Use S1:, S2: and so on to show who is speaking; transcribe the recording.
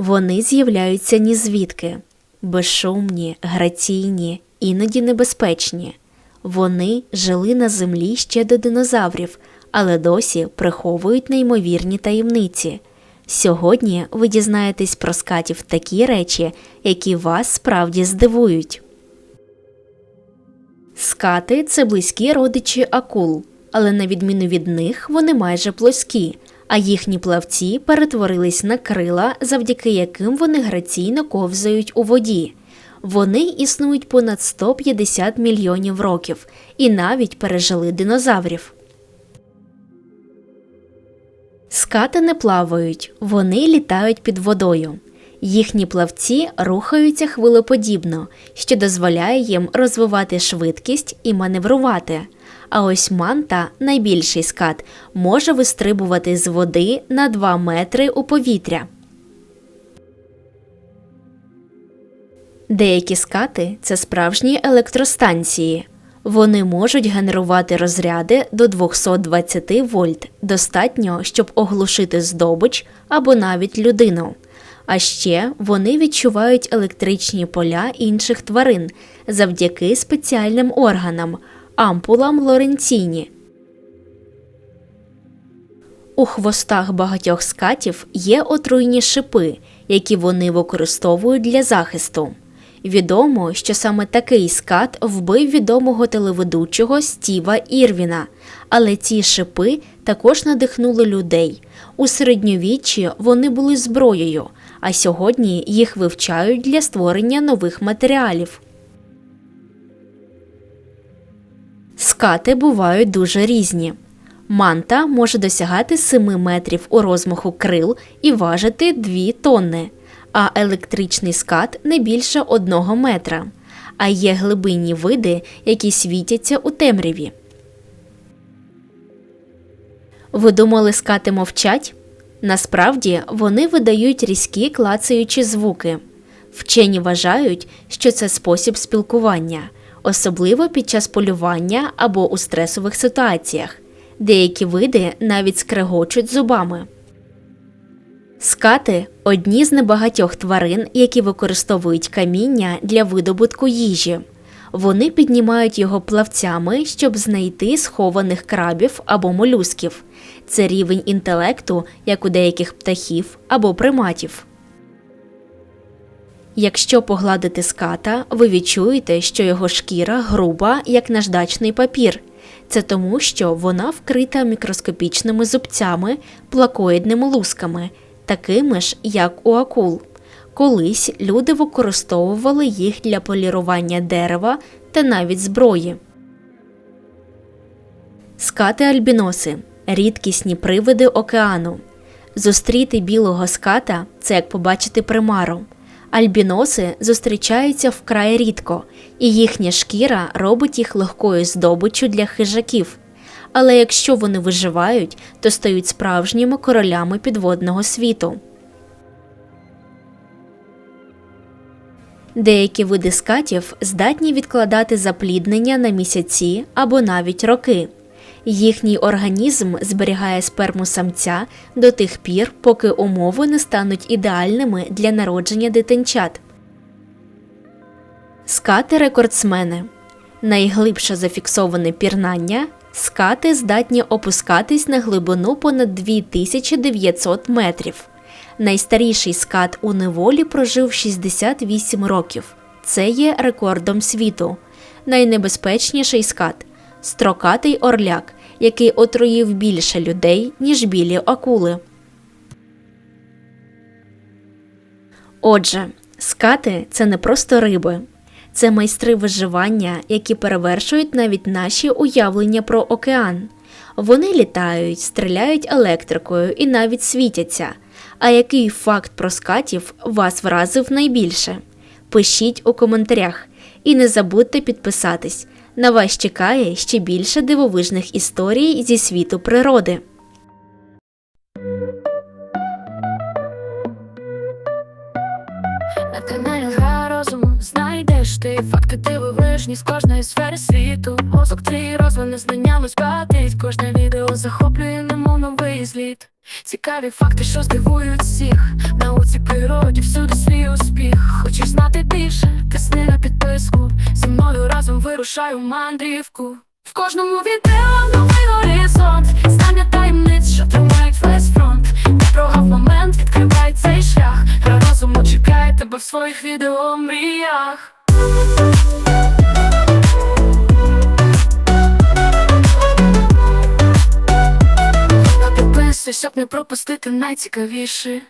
S1: Вони з'являються ні звідки безшумні, граційні, іноді небезпечні. Вони жили на землі ще до динозаврів, але досі приховують неймовірні таємниці. Сьогодні ви дізнаєтесь про скатів такі речі, які вас справді здивують. Скати це близькі родичі акул, але на відміну від них вони майже плоскі, а їхні плавці перетворились на крила, завдяки яким вони граційно ковзають у воді. Вони існують понад 150 мільйонів років і навіть пережили динозаврів. Скати не плавають, вони літають під водою. Їхні плавці рухаються хвилеподібно, що дозволяє їм розвивати швидкість і маневрувати. А ось манта, найбільший скат, може вистрибувати з води на 2 метри у повітря. Деякі скати це справжні електростанції. Вони можуть генерувати розряди до 220 вольт, достатньо, щоб оглушити здобич або навіть людину. А ще вони відчувають електричні поля інших тварин завдяки спеціальним органам ампулам Лоренціні. У хвостах багатьох скатів є отруйні шипи, які вони використовують для захисту. Відомо, що саме такий скат вбив відомого телеведучого Стіва Ірвіна, але ці шипи також надихнули людей. У середньовіччі вони були зброєю, а сьогодні їх вивчають для створення нових матеріалів. Скати бувають дуже різні. Манта може досягати 7 метрів у розмаху крил і важити 2 тонни, а електричний скат не більше 1 метра. А є глибинні види, які світяться у темряві. Ви думали, скати мовчать? Насправді вони видають різкі клацаючі звуки. Вчені вважають, що це спосіб спілкування, особливо під час полювання або у стресових ситуаціях. Деякі види навіть скрегочуть зубами. Скати одні з небагатьох тварин, які використовують каміння для видобутку їжі. Вони піднімають його плавцями, щоб знайти схованих крабів або молюсків. Це рівень інтелекту, як у деяких птахів або приматів. Якщо погладити ската, ви відчуєте, що його шкіра груба, як наждачний папір. Це тому, що вона вкрита мікроскопічними зубцями, плакоїдними лусками, такими ж, як у акул. Колись люди використовували їх для полірування дерева та навіть зброї. Скати альбіноси рідкісні привиди океану. Зустріти білого ската це як побачити примару. Альбіноси зустрічаються вкрай рідко, і їхня шкіра робить їх легкою здобиччю для хижаків. Але якщо вони виживають, то стають справжніми королями підводного світу. Деякі види скатів здатні відкладати запліднення на місяці або навіть роки. Їхній організм зберігає сперму самця до тих пір, поки умови не стануть ідеальними для народження дитинчат. Скати рекордсмени. Найглибше зафіксоване пірнання скати здатні опускатись на глибину понад 2900 метрів. Найстаріший скат у неволі прожив 68 років. Це є рекордом світу. Найнебезпечніший скат строкатий орляк, який отруїв більше людей, ніж білі акули. Отже, скати це не просто риби, це майстри виживання, які перевершують навіть наші уявлення про океан. Вони літають, стріляють електрикою і навіть світяться. А який факт про скатів вас вразив найбільше? Пишіть у коментарях і не забудьте підписатись. На вас чекає ще більше дивовижних історій зі світу природи.
S2: На каналі Гра розуму знайде знаєш ти факти дивовижні з кожної сфери світу. Мозок твій розвине знаннями збагатить Кожне відео захоплює немов новий зліт. Цікаві факти, що здивують всіх. Науці природі всюди свій успіх. Хочеш знати більше? Тисни на підписку. Зі мною разом вирушаю мандрівку. В кожному відео новий горизонт. Знання таємниць, що тримають весь фронт. Не прогав момент, відкривай цей шлях. Гра розуму чекає тебе в своїх відео не пропустити найцікавіше.